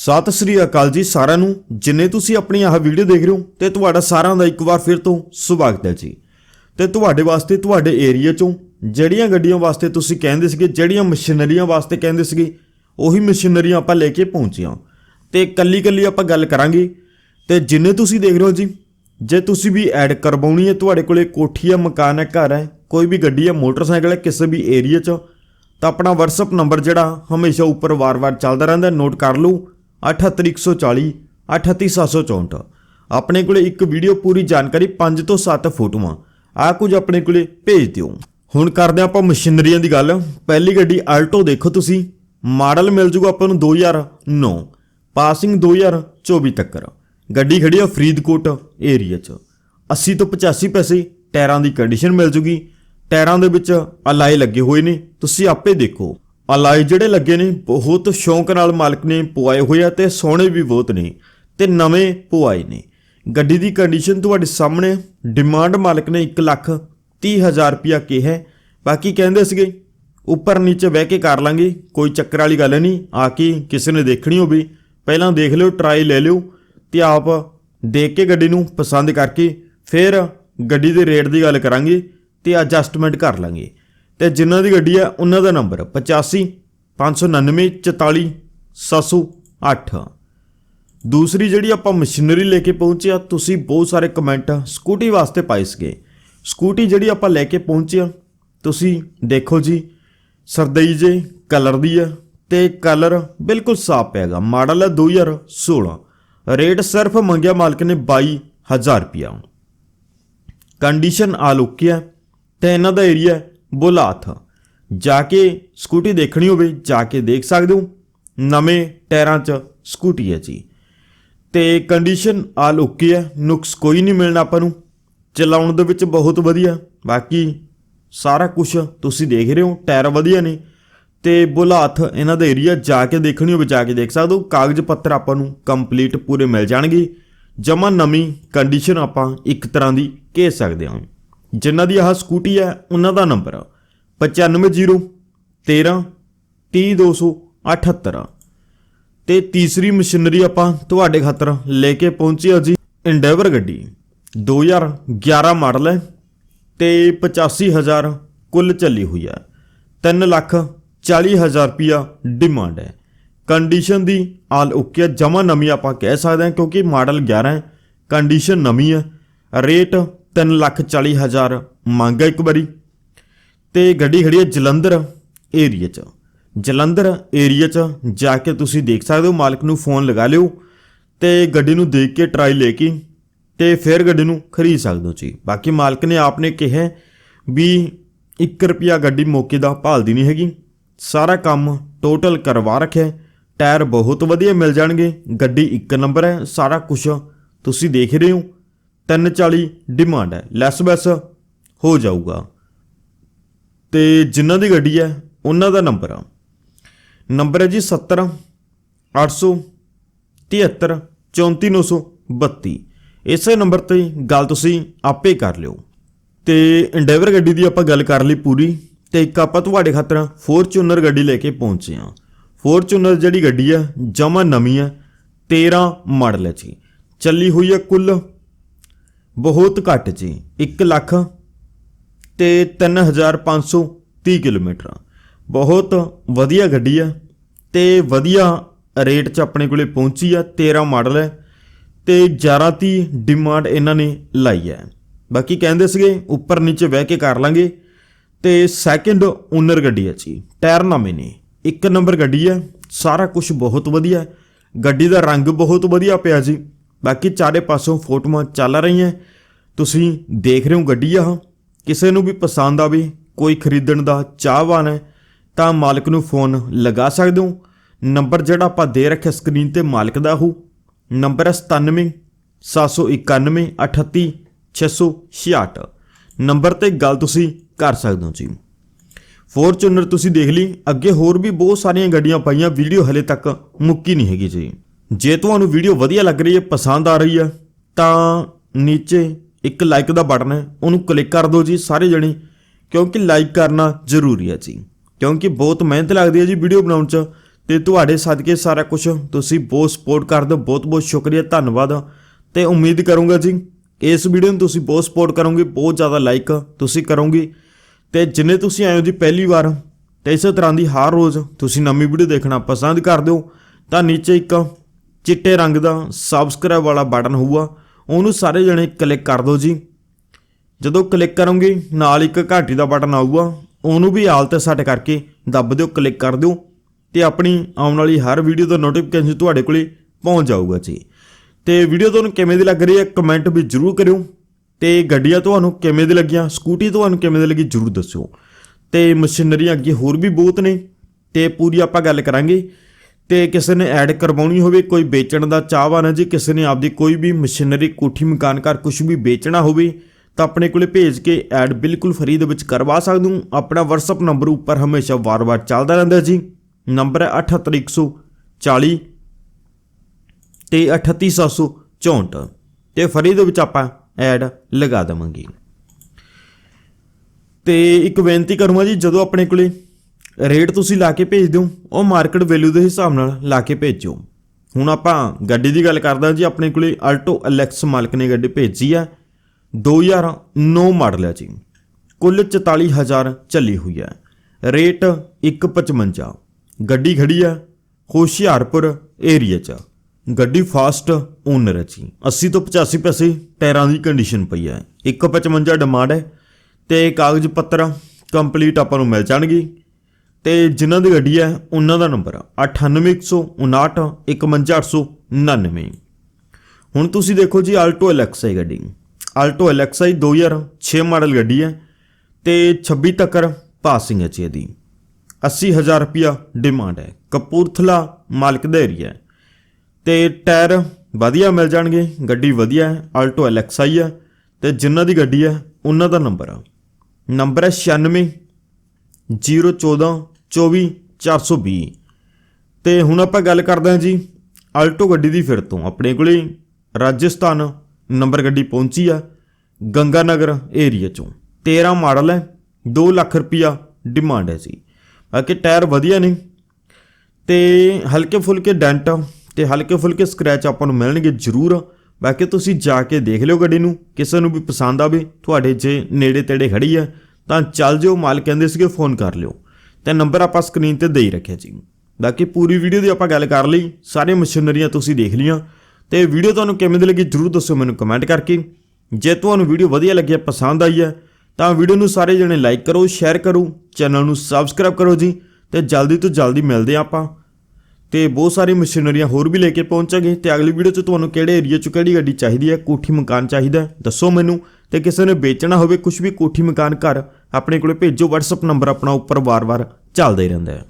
ਸਤਿ ਸ੍ਰੀ ਅਕਾਲ ਜੀ ਸਾਰਿਆਂ ਨੂੰ। ਜਿੰਨੇ ਤੁਸੀਂ ਆਪਣੀ ਆਹ ਵੀਡੀਓ ਦੇਖ ਰਹੇ ਹੋ ਤੇ ਤੁਹਾਡਾ ਸਾਰਿਆਂ ਦਾ ਇੱਕ ਵਾਰ ਫਿਰ ਤੋਂ ਸਵਾਗਤ ਹੈ ਜੀ। ਤੇ ਤੁਹਾਡੇ ਵਾਸਤੇ, ਤੁਹਾਡੇ ਏਰੀਆ ਚੋਂ ਜਿਹੜੀਆਂ ਗੱਡੀਆਂ ਵਾਸਤੇ ਤੁਸੀਂ ਕਹਿੰਦੇ ਸੀਗੇ, ਜਿਹੜੀਆਂ ਮਸ਼ੀਨਰੀਆਂ ਵਾਸਤੇ ਕਹਿੰਦੇ ਸੀਗੇ, ਉਹੀ ਮਸ਼ੀਨਰੀਆਂ ਆਪਾਂ ਲੈ ਕੇ ਪਹੁੰਚੀਆਂ ਤੇ ਕੱਲੀ ਕੱਲੀ ਆਪਾਂ ਗੱਲ ਕਰਾਂਗੇ। ਤੇ ਜਿੰਨੇ ਤੁਸੀਂ ਦੇਖ ਰਹੇ ਹੋ ਜੀ, ਜੇ ਤੁਸੀਂ ਵੀ ਐਡ ਕਰਵਾਉਣੀ ਹੈ, ਤੁਹਾਡੇ ਕੋਲੇ ਕੋਠੀ ਹੈ, ਮਕਾਨ ਹੈ, ਘਰ ਹੈ, ਕੋਈ ਵੀ ਗੱਡੀ ਹੈ, ਮੋਟਰਸਾਈਕਲ ਹੈ, ਕਿਸੇ ਵੀ ਏਰੀਆ 'ਚ, ਤਾਂ ਆਪਣਾ WhatsApp ਨੰਬਰ ਜਿਹੜਾ ਹਮੇਸ਼ਾ ਉੱਪਰ ਵਾਰ-ਵਾਰ ਚੱਲਦਾ ਰਹਿੰਦਾ ਨੋਟ ਕਰ ਲਓ। 78140 38764 ਆਪਣੇ ਕੋਲੇ ਇੱਕ ਵੀਡੀਓ ਪੂਰੀ ਜਾਣਕਾਰੀ 5 ਤੋਂ 7 ਫੋਟੋਆਂ। ਆ ਕੁਝ ਆਪਣੇ ਕੋਲੇ ਭੇਜ ਦਿਓ। ਹੁਣ ਕਰਦੇ ਹਾਂ ਆਪਾਂ ਮਸ਼ੀਨਰੀਆਂ ਦੀ ਗੱਲ। ਪਹਿਲੀ ਗੱਡੀ ਆਲਟੋ ਦੇਖੋ ਤੁਸੀਂ। ਮਾਡਲ ਮਿਲ ਜੂਗਾ ਆਪਾਂ ਨੂੰ 2009 ਪਾਸਿੰਗ 2024 ਤੱਕ। ਗੱਡੀ ਖੜੀ ਆ ਫਰੀਦਕੋਟ ਏਰੀਆ 'ਚ। 80 ਤੋਂ 85 ਪੈਸੇ ਟਾਇਰਾਂ ਦੀ ਕੰਡੀਸ਼ਨ ਮਿਲ ਜੂਗੀ। ਟਾਇਰਾਂ ਦੇ ਵਿੱਚ ਅਲਾਈ ਲੱਗੇ ਹੋਏ ਨੇ। ਤੁਸੀਂ ਆਪੇ ਦੇਖੋ। ਅਲਾਈ ਜਿਹੜੇ ਲੱਗੇ ਨੇ, ਬਹੁਤ ਸ਼ੌਂਕ ਨਾਲ ਮਾਲਕ ਨੇ ਪਵਾਏ ਹੋਏ ਆ ਤੇ ਸੋਹਣੇ ਵੀ ਬਹੁਤ ਨੇ ਤੇ ਨਵੇਂ ਪਵਾਏ ਨੇ। ਗੱਡੀ ਦੀ ਕੰਡੀਸ਼ਨ ਤੁਹਾਡੇ ਸਾਹਮਣੇ ਡਿਮਾਂਡ ਮਾਲਕ ਨੇ 1 ਲੱਖ 30 ਹਜ਼ਾਰ ਰੁਪਿਆ ਕਿਹਾ ਹੈ। ਬਾਕੀ ਕਹਿੰਦੇ ਸੀਗੇ, ਉੱਪਰ ਨੀਚੇ ਬਹਿ ਕੇ ਕਰ ਲਾਂਗੇ, ਕੋਈ ਚੱਕਰ ਵਾਲੀ ਗੱਲ ਨਹੀਂ, ਆ ਕੇ ਕਿਸੇ ਨੇ ਦੇਖਣੀ ਹੋਵੇ। ਪਹਿਲਾਂ ਦੇਖ ਲਿਓ ਟਰਾਈ ਲੈ ਲਿਓ ਤੇ ਆਪ ਦੇਖ ਕੇ ਗੱਡੀ ਨੂੰ ਪਸੰਦ ਕਰਕੇ ਫਿਰ ਗੱਡੀ ਦੇ ਰੇਟ ਦੀ ਗੱਲ ਕਰਾਂਗੇ ਤੇ ਐਡਜਸਟਮੈਂਟ ਕਰ ਲਾਂਗੇ। ਤੇ ਜਿਨ੍ਹਾਂ ਦੀ ਗੱਡੀ ਹੈ ਉਹਨਾਂ ਦਾ ਨੰਬਰ 85 599 44 708 ਦੂਸਰੀ ਜਿਹੜੀ ਆਪਾਂ ਮਸ਼ੀਨਰੀ ਲੈ ਕੇ ਪਹੁੰਚੇ ਆ, ਤੁਸੀਂ ਬਹੁਤ ਸਾਰੇ ਕਮੈਂਟ ਸਕੂਟੀ ਵਾਸਤੇ ਪਾਏ ਸੀਗੇ। ਸਕੂਟੀ ਜਿਹੜੀ ਆਪਾਂ ਲੈ ਕੇ ਪਹੁੰਚੇ ਆ, ਤੁਸੀਂ ਦੇਖੋ ਜੀ, ਸਰਦਈ ਜੇ, ਕਲਰ ਦੀ ਹੈ ਤੇ ਕਲਰ ਬਿਲਕੁਲ ਸਾਫ਼ ਪੈਗਾ ਮਾਡਲ ਹੈ 2016 ਰੇਟ ਸਿਰਫ ਮੰਗਿਆ ਮਾਲਕ ਨੇ 22000 ਰੁਪਿਆ ਕੰਡੀਸ਼ਨ ਆਲੋਕੀ ਹੈ ਤੇ ਇਹਨਾਂ ਦਾ ਏਰੀਆ ਬੁਲਾਥ ਜਾ ਕੇ ਸਕੂਟੀ ਦੇਖਣੀ ਹੋਵੇ, ਜਾ ਕੇ ਦੇਖ ਸਕਦੇ ਹੋ। ਨਵੇਂ ਟਾਇਰਾਂ 'ਚ ਸਕੂਟੀ ਹੈ ਜੀ। ਤੇ ਕੰਡੀਸ਼ਨ ਆਲ ਓਕੇ ਹੈ, ਨੁਕਸ ਕੋਈ ਨਹੀਂ ਮਿਲਣਾ ਆਪਾਂ ਨੂੰ। ਚਲਾਉਣ ਦੇ ਵਿੱਚ ਬਹੁਤ ਵਧੀਆ। ਬਾਕੀ ਸਾਰਾ ਕੁਝ ਤੁਸੀਂ ਦੇਖ ਰਹੇ ਹੋ, ਟਾਇਰ ਵਧੀਆ ਨੇ। ਤੇ ਬੁਲਾਥ ਇਹਨਾਂ ਦਾ ਏਰੀਆ ਜਾ ਕੇ ਦੇਖਣੀ ਹੋਵੇ, ਜਾ ਕੇ ਦੇਖ ਸਕਦੇ ਹੋ। ਕਾਗਜ਼ ਪੱਤਰ ਆਪਾਂ ਨੂੰ ਕੰਪਲੀਟ ਪੂਰੇ ਮਿਲ ਜਾਣਗੇ। ਜਮਾ ਨਵੀਂ ਕੰਡੀਸ਼ਨ ਆਪਾਂ ਇੱਕ ਤਰ੍ਹਾਂ ਦੀ ਕਹਿ ਸਕਦੇ ਹਾਂ। ਜਿਨ੍ਹਾਂ ਦੀ ਆਹ ਸਕੂਟੀ ਹੈ, ਉਹਨਾਂ ਦਾ ਨੰਬਰ 950 13 30278 ਤੇ ਤੀਸਰੀ ਮਸ਼ੀਨਰੀ ਆਪਾਂ ਤੁਹਾਡੇ ਖਾਤਰ ਲੈ ਕੇ ਪਹੁੰਚੇ ਹਾਂ ਜੀ ਇੰਡੇਵਰ ਗੱਡੀ। 2011 ਮਾਡਲ ਹੈ ਤੇ 85000 ਕੁੱਲ ਚੱਲੀ ਹੋਈ ਹੈ 3 ਲੱਖ 40000 ਰੁਪਿਆ ਡਿਮਾਂਡ ਹੈ। ਕੰਡੀਸ਼ਨ ਦੀ ਆਲ ਓਕੇ ਜਮਾ ਨਵੀਂ ਆਪਾਂ ਕਹਿ ਸਕਦੇ ਹਾਂ ਕਿਉਂਕਿ ਮਾਡਲ 11 ਹੈ ਕੰਡੀਸ਼ਨ ਨਵੀਂ ਹੈ। ਰੇਟ 3 ਲੱਖ 40000 ਮੰਗ ਹੈ ਇੱਕ ਵਾਰੀ। ਤੇ ਗੱਡੀ ਖੜੀ ਹੈ ਜਲੰਧਰ ਏਰੀਆ 'ਚ। ਜਲੰਧਰ ਏਰੀਆ 'ਚ ਜਾ ਕੇ ਤੁਸੀਂ ਦੇਖ ਸਕਦੇ ਹੋ, ਮਾਲਕ ਨੂੰ ਫੋਨ ਲਗਾ ਲਿਓ ਤੇ ਗੱਡੀ ਨੂੰ ਦੇਖ ਕੇ ਟਰਾਈ ਲੈ ਕੇ ਤੇ ਫਿਰ ਗੱਡੀ ਨੂੰ ਖਰੀਦ ਸਕਦੇ ਹੋ ਜੀ ਬਾਕੀ ਮਾਲਕ ਨੇ ਆਪਨੇ ਕਿਹਾ ਵੀ 1 ਰੁਪਿਆ ਗੱਡੀ ਮੌਕੇ ਦਾ ਭਾਲਦੀ ਨਹੀਂ ਹੈਗੀ। ਸਾਰਾ ਕੰਮ ਟੋਟਲ ਕਰਵਾ ਰੱਖਿਆ। ਟਾਇਰ ਬਹੁਤ ਵਧੀਆ ਮਿਲ ਜਾਣਗੇ। ਗੱਡੀ ਇੱਕ ਨੰਬਰ ਹੈ। ਸਾਰਾ ਕੁਝ ਤੁਸੀਂ ਦੇਖ ਰਹੇ ਹੋ। 340 ਡਿਮਾਂਡ ਹੈ। ਲੈਸ ਬੈਸ ਹੋ ਜਾਊਗਾ। ਤੇ ਜਿਨ੍ਹਾਂ ਦੀ ਗੱਡੀ ਹੈ, ਉਹਨਾਂ ਦਾ ਨੰਬਰ ਆ। ਨੰਬਰ ਹੈ ਜੀ 70 800 73 34932 ਇਸੇ ਨੰਬਰ ਤੇ ਗੱਲ ਤੁਸੀਂ ਆਪੇ ਕਰ ਲਿਓ। ਤੇ ਇੰਡੇਵਰ ਗੱਡੀ ਦੀ ਆਪਾਂ ਗੱਲ ਕਰ ਲਈ ਪੂਰੀ। ਤੇ ਇੱਕ ਆਪਾਂ ਤੁਹਾਡੇ ਖਾਤਰ ਫੋਰਚੂਨਰ ਗੱਡੀ ਲੈ ਕੇ ਪਹੁੰਚੇ ਹਾਂ। ਫੋਰਚੂਨਰ ਜਿਹੜੀ ਗੱਡੀ ਹੈ, ਜਮਾ ਨਵੀਂ ਹੈ 13 ਮਾਡਲ ਹੈ ਜੀ। ਚੱਲੀ ਹੋਈ ਹੈ ਕੁੱਲ ਬਹੁਤ ਘੱਟ ਜੀ 1 ਲੱਖ ਤੇ 3530 ਕਿਲੋਮੀਟਰ ਬਹੁਤ ਵਧੀਆ ਗੱਡੀ ਹੈ ਤੇ ਵਧੀਆ ਰੇਟ 'ਚ ਆਪਣੇ ਕੋਲੇ ਪਹੁੰਚੀ ਆ 13 ਮਾਡਲ ਹੈ ਤੇ 11 ਦੀ ਡਿਮਾਂਡ ਇਹਨਾਂ ਨੇ ਲਾਈ ਹੈ। ਬਾਕੀ ਕਹਿੰਦੇ ਸੀਗੇ ਉੱਪਰ ਨੀਚੇ ਬਹਿ ਕੇ ਕਰ ਲਾਂਗੇ ਤੇ ਸੈਕਿੰਡ ਓਨਰ ਗੱਡੀ ਹੈ ਜੀ, ਟਾਇਰ ਨਵੇਂ ਨੇ। ਇੱਕ ਨੰਬਰ ਗੱਡੀ ਹੈ ਸਾਰਾ ਕੁਝ ਬਹੁਤ ਵਧੀਆ ਗੱਡੀ ਦਾ ਰੰਗ ਬਹੁਤ ਵਧੀਆ ਪਿਆ ਜੀ। ਬਾਕੀ ਚਾਰੇ ਪਾਸੋਂ ਫੋਟੋਆਂ ਚੱਲ ਰਹੀਆਂ। ਤੁਸੀਂ ਦੇਖ ਰਹੇ ਹੋ ਗੱਡੀ ਆ। ਕਿਸੇ ਨੂੰ ਵੀ ਪਸੰਦ ਆਵੇ, ਕੋਈ ਖਰੀਦਣ ਦਾ ਚਾਹਵਾਨ ਹੈ, ਤਾਂ ਮਾਲਕ ਨੂੰ ਫੋਨ ਲਗਾ ਸਕਦੇ ਹੋ। ਨੰਬਰ ਜਿਹੜਾ ਆਪਾਂ ਦੇ ਰੱਖਿਆ ਸਕਰੀਨ ਤੇ ਮਾਲਕ ਦਾ ਉਹ। ਨੰਬਰ ਹੈ 97 791 38 666 ਨੰਬਰ ਤੇ ਗੱਲ ਤੁਸੀਂ ਕਰ ਸਕਦੇ ਹੋ ਜੀ। ਫੋਰਚੂਨਰ ਤੁਸੀਂ ਦੇਖ ਲਈ। ਅੱਗੇ ਹੋਰ ਵੀ ਬਹੁਤ ਸਾਰੀਆਂ ਗੱਡੀਆਂ ਪਾਈਆਂ, ਵੀਡੀਓ ਹਲੇ ਤੱਕ ਮੁੱਕੀ ਨਹੀਂ ਹੈਗੀ ਜੀ। ਜੇ ਤੁਹਾਨੂੰ ਵੀਡੀਓ ਵਧੀਆ ਲੱਗ ਰਹੀ ਹੈ, ਪਸੰਦ ਆ ਰਹੀ ਹੈ, ਤਾਂ ਨੀਚੇ ਇੱਕ ਲਾਈਕ ਦਾ ਬਟਨ ਹੈ, ਉਹਨੂੰ ਕਲਿੱਕ ਕਰ ਦਿਓ ਜੀ ਸਾਰੇ ਜਣੇ, ਕਿਉਂਕਿ ਲਾਈਕ ਕਰਨਾ ਜ਼ਰੂਰੀ ਹੈ ਜੀ। ਕਿਉਂਕਿ ਬਹੁਤ ਮਿਹਨਤ ਲੱਗਦੀ ਹੈ ਜੀ ਵੀਡੀਓ ਬਣਾਉਣ 'ਚ, ਤੇ ਤੁਹਾਡੇ ਸਦਕੇ ਸਾਰਾ ਕੁਝ ਤੁਸੀਂ ਬਹੁਤ ਸਪੋਰਟ ਕਰਦੇ ਹੋ, ਬਹੁਤ ਬਹੁਤ ਸ਼ੁਕਰੀਆ, ਧੰਨਵਾਦ। ਤੇ ਉਮੀਦ ਕਰੂੰਗਾ ਜੀ, ਇਸ ਵੀਡੀਓ ਨੂੰ ਤੁਸੀਂ ਬਹੁਤ ਸਪੋਰਟ ਕਰੋਗੇ, ਬਹੁਤ ਜ਼ਿਆਦਾ ਲਾਈਕ ਤੁਸੀਂ ਕਰੋਗੇ। ਤੇ ਜਿੰਨੇ ਤੁਸੀਂ ਆਏ ਹੋ ਜੀ ਪਹਿਲੀ ਵਾਰ, ਤੇ ਇਸੇ ਤਰ੍ਹਾਂ ਦੀ ਹਰ ਰੋਜ਼ ਤੁਸੀਂ ਨਵੀਂ ਵੀਡੀਓ ਦੇਖਣਾ ਪਸੰਦ ਕਰਦੇ ਹੋ, ਤਾਂ ਨੀਚੇ ਇੱਕ ਚਿੱਟੇ ਰੰਗ ਦਾ ਸਬਸਕ੍ਰਾਈਬ ਵਾਲਾ ਬਟਨ ਹੋਊਗਾ। ਉਹਨੂੰ ਸਾਰੇ ਜਣੇ ਕਲਿੱਕ ਕਰ ਦਿਓ ਜੀ। ਜਦੋਂ ਕਲਿੱਕ ਕਰੋਗੇ, ਨਾਲ ਇੱਕ ਘੰਟੀ ਦਾ ਬਟਨ ਆਊਗਾ, ਉਹਨੂੰ ਵੀ ਆਲ ਤੇ ਸੈੱਟ ਕਰਕੇ ਦੱਬ ਦਿਓ ਕਲਿੱਕ ਕਰ ਦਿਓ ਤੇ ਆਪਣੀ ਆਉਣ ਵਾਲੀ ਹਰ ਵੀਡੀਓ ਦਾ ਨੋਟੀਫਿਕੇਸ਼ਨ ਤੁਹਾਡੇ ਕੋਲੇ ਪਹੁੰਚ ਜਾਊਗਾ ਜੀ। ਤੇ ਵੀਡੀਓ ਤੁਹਾਨੂੰ ਕਿਵੇਂ ਦੀ ਲੱਗ ਰਹੀ ਹੈ ਕਮੈਂਟ ਵੀ ਜਰੂਰ ਕਰਿਓ ਤੇ ਗੱਡੀਆਂ ਤੁਹਾਨੂੰ ਕਿਵੇਂ ਦੀ ਲੱਗੀਆਂ ਸਕੂਟੀ ਤੁਹਾਨੂੰ ਕਿਵੇਂ ਦੀ ਲੱਗੀ ਜਰੂਰ ਦੱਸਿਓ। ਤੇ ਮਸ਼ੀਨਰੀ ਅੱਗੇ ਹੋਰ ਵੀ ਬਹੁਤ ਨੇ ਤੇ ਪੂਰੀ ਆਪਾਂ ਗੱਲ ਕਰਾਂਗੇ। ਤੇ ਕਿਸੇ ਨੇ ਐਡ ਕਰਵਾਉਣੀ ਹੋਵੇ, ਕੋਈ ਵੇਚਣ ਦਾ ਚਾਹਵਾਨ ਹੈ ਜੀ, ਕਿਸੇ ਨੇ ਆਪਦੀ ਕੋਈ ਵੀ ਮਸ਼ੀਨਰੀ ਕੋਠੀ, ਮਕਾਨ, ਘਰ ਕੁਝ ਵੀ ਵੇਚਣਾ ਹੋਵੇ, ਤਾਂ ਆਪਣੇ ਕੋਲੇ ਭੇਜ ਕੇ ਐਡ ਬਿਲਕੁਲ ਫਰੀ ਦੇ ਵਿੱਚ ਕਰਵਾ ਸਕਦੇ ਹੋ। ਆਪਣਾ WhatsApp ਨੰਬਰ ਉੱਪਰ ਹਮੇਸ਼ਾ ਵਾਰ-ਵਾਰ ਚੱਲਦਾ ਰਹਿੰਦਾ ਜੀ। ਨੰਬਰ ਹੈ 78140 ਤੇ 38764 ਤੇ ਫਰੀ ਦੇ ਵਿੱਚ ਆਪਾਂ ਐਡ ਲਗਾ ਦੇਵਾਂਗੇ। ਤੇ ਇੱਕ ਬੇਨਤੀ ਕਰੂੰਗਾ ਜੀ, ਜਦੋਂ ਆਪਣੇ ਕੋਲੇ ਰੇਟ ਤੁਸੀਂ ਲਾ ਕੇ ਭੇਜ ਦਿਓ, ਉਹ ਮਾਰਕੀਟ ਵੈਲਿਊ ਦੇ ਹਿਸਾਬ ਨਾਲ ਲਾ ਕੇ ਭੇਜੋ ਹੁਣ ਆਪਾਂ ਗੱਡੀ ਦੀ ਗੱਲ ਕਰਦਾ ਜੀ, ਆਪਣੇ ਕੋਲੇ ਆਲਟੋ ਐਲੈਕਸ ਮਾਲਕ ਨੇ ਗੱਡੀ ਭੇਜੀ ਆ 2009 ਮਾਡਲ ਹੈ ਜੀ। ਕੁੱਲ 44000 ਚੱਲੀ ਹੋਈ ਹੈ ਰੇਟ 155 ਗੱਡੀ ਖੜੀ ਆ ਹੁਸ਼ਿਆਰਪੁਰ ਏਰੀਆ 'ਚ। ਗੱਡੀ ਫਾਸਟ ਓਨਰ ਹੈ ਜੀ। 80 ਤੋਂ 85 ਪੈਸੇ ਟਾਇਰਾਂ ਦੀ ਕੰਡੀਸ਼ਨ ਪਈ ਹੈ 155 ਡਿਮਾਂਡ ਹੈ ਤੇ ਕਾਗਜ਼ ਪੱਤਰ ਕੰਪਲੀਟ ਆਪਾਂ ਨੂੰ ਮਿਲ ਜਾਣਗੇ। ਤੇ ਜਿਨ੍ਹਾਂ ਦੀ ਗੱਡੀ ਹੈ, ਉਹਨਾਂ ਦਾ ਨੰਬਰ 9859511899 ਹੁਣ ਤੁਸੀਂ ਦੇਖੋ ਜੀ ਆਲਟੋ ਐਲਐਕਸਆਈ ਗੱਡੀ। ਆਲਟੋ ਐਲਐਕਸਆਈ 2006 ਮਾਡਲ ਗੱਡੀ ਹੈ ਤੇ 26 ਤੱਕ ਪਾਸਿੰਗ ਹੈ ਜੀ ਇਹਦੀ। 80000 ਰੁਪਿਆ ਡਿਮਾਂਡ ਹੈ। ਕਪੂਰਥਲਾ ਮਾਲਕ ਦਾ ਏਰੀਆ ਹੈ। ਤੇ ਟਾਇਰ ਵਧੀਆ ਮਿਲ ਜਾਣਗੇ, ਗੱਡੀ ਵਧੀਆ ਹੈ ਆਲਟੋ ਐਲਐਕਸਆਈ ਹੈ ਤੇ ਜਿਨ੍ਹਾਂ ਦੀ ਗੱਡੀ ਹੈ, ਉਹਨਾਂ ਦਾ ਨੰਬਰ ਆ। ਨੰਬਰ ਹੈ 96 014 24 420 ਤੇ ਹੁਣ ਆਪਾਂ ਗੱਲ ਕਰਦੇ ਹਾਂ ਜੀ ਆਲਟੋ ਗੱਡੀ ਦੀ ਫਿਰ ਤੋਂ। ਆਪਣੇ ਕੋਲੇ ਰਾਜਸਥਾਨ ਨੰਬਰ ਗੱਡੀ ਪਹੁੰਚੀ ਆ ਗੰਗਾ ਨਗਰ ਏਰੀਆ ਚੋਂ। 13 ਮਾਡਲ ਹੈ 2 ਲੱਖ ਰੁਪਿਆ ਡਿਮਾਂਡ ਹੈ ਜੀ। ਬਾਕੀ ਟਾਇਰ ਵਧੀਆ ਨੇ ਤੇ ਹਲਕੇ ਫੁਲਕੇ ਡੈਂਟ ਤੇ ਹਲਕੇ ਫੁਲਕੇ ਸਕ੍ਰੈਚ ਆਪਾਂ ਨੂੰ ਮਿਲਣਗੇ ਜ਼ਰੂਰ। ਬਾਕੀ ਤੁਸੀਂ ਜਾ ਕੇ ਦੇਖ ਲਿਓ ਗੱਡੀ ਨੂੰ, ਕਿਸੇ ਨੂੰ ਵੀ ਪਸੰਦ ਆਵੇ, ਤੁਹਾਡੇ ਜੇ ਨੇੜੇ ਤੇੜੇ ਖੜੀ ਹੈ ਤਾਂ ਚੱਲ ਜਿਓ ਮਾਲ ਕਹਿੰਦੇ ਸੀਗੇ, ਫੋਨ ਕਰ ਲਿਓ। ਤੇ ਨੰਬਰ ਆਪਾਂ ਸਕਰੀਨ ਤੇ ਦੇ ਹੀ ਰੱਖਿਆ ਜੀ। ਬਾਕੀ ਪੂਰੀ ਵੀਡੀਓ ਦੀ ਆਪਾਂ ਗੱਲ ਕਰ ਲਈ ਸਾਰੇ ਮਸ਼ੀਨਰੀਆਂ ਤੁਸੀਂ ਦੇਖ ਲੀਆਂ ਤੇ ਵੀਡੀਓ ਤੁਹਾਨੂੰ ਕਿਵੇਂ ਦੀ ਲੱਗੀ ਜਰੂਰ ਦੱਸੋ ਮੈਨੂੰ ਕਮੈਂਟ ਕਰਕੇ। ਜੇ ਤੁਹਾਨੂੰ ਵੀਡੀਓ ਵਧੀਆ ਲੱਗੀ, ਪਸੰਦ ਆਈ ਹੈ, ਤਾਂ ਵੀਡੀਓ ਨੂੰ ਸਾਰੇ ਜਣੇ ਲਾਈਕ ਕਰੋ ਸ਼ੇਅਰ ਕਰੋ ਚੈਨਲ ਨੂੰ ਸਬਸਕ੍ਰਾਈਬ ਕਰੋ ਜੀ। ਤੇ ਜਲਦੀ ਤੋਂ ਜਲਦੀ ਮਿਲਦੇ ਹਾਂ ਆਪਾਂ। ਤੇ ਬਹੁਤ ਸਾਰੀ ਮਸ਼ੀਨਰੀਆਂ ਹੋਰ ਵੀ ਲੈ ਕੇ ਪਹੁੰਚਾਂਗੇ। ਤੇ ਅਗਲੀ ਵੀਡੀਓ 'ਚ ਤੁਹਾਨੂੰ ਕਿਹੜੇ ਏਰੀਆ 'ਚ ਕਿਹੜੀ ਗੱਡੀ ਚਾਹੀਦੀ ਹੈ, ਕੋਠੀ ਮਕਾਨ ਚਾਹੀਦਾ ਦੱਸੋ ਮੈਨੂੰ। ਤੇ ਕਿਸੇ ਨੇ ਵੇਚਣਾ ਹੋਵੇ ਕੁਝ ਵੀ ਕੋਠੀ ਮਕਾਨ ਘਰ ਆਪਣੇ ਕੋਲੇ ਭੇਜੋ WhatsApp ਨੰਬਰ ਆਪਣਾ ਉੱਪਰ ਵਾਰ-ਵਾਰ ਚੱਲਦਾ ਹੀ ਰਹਿੰਦਾ ਹੈ।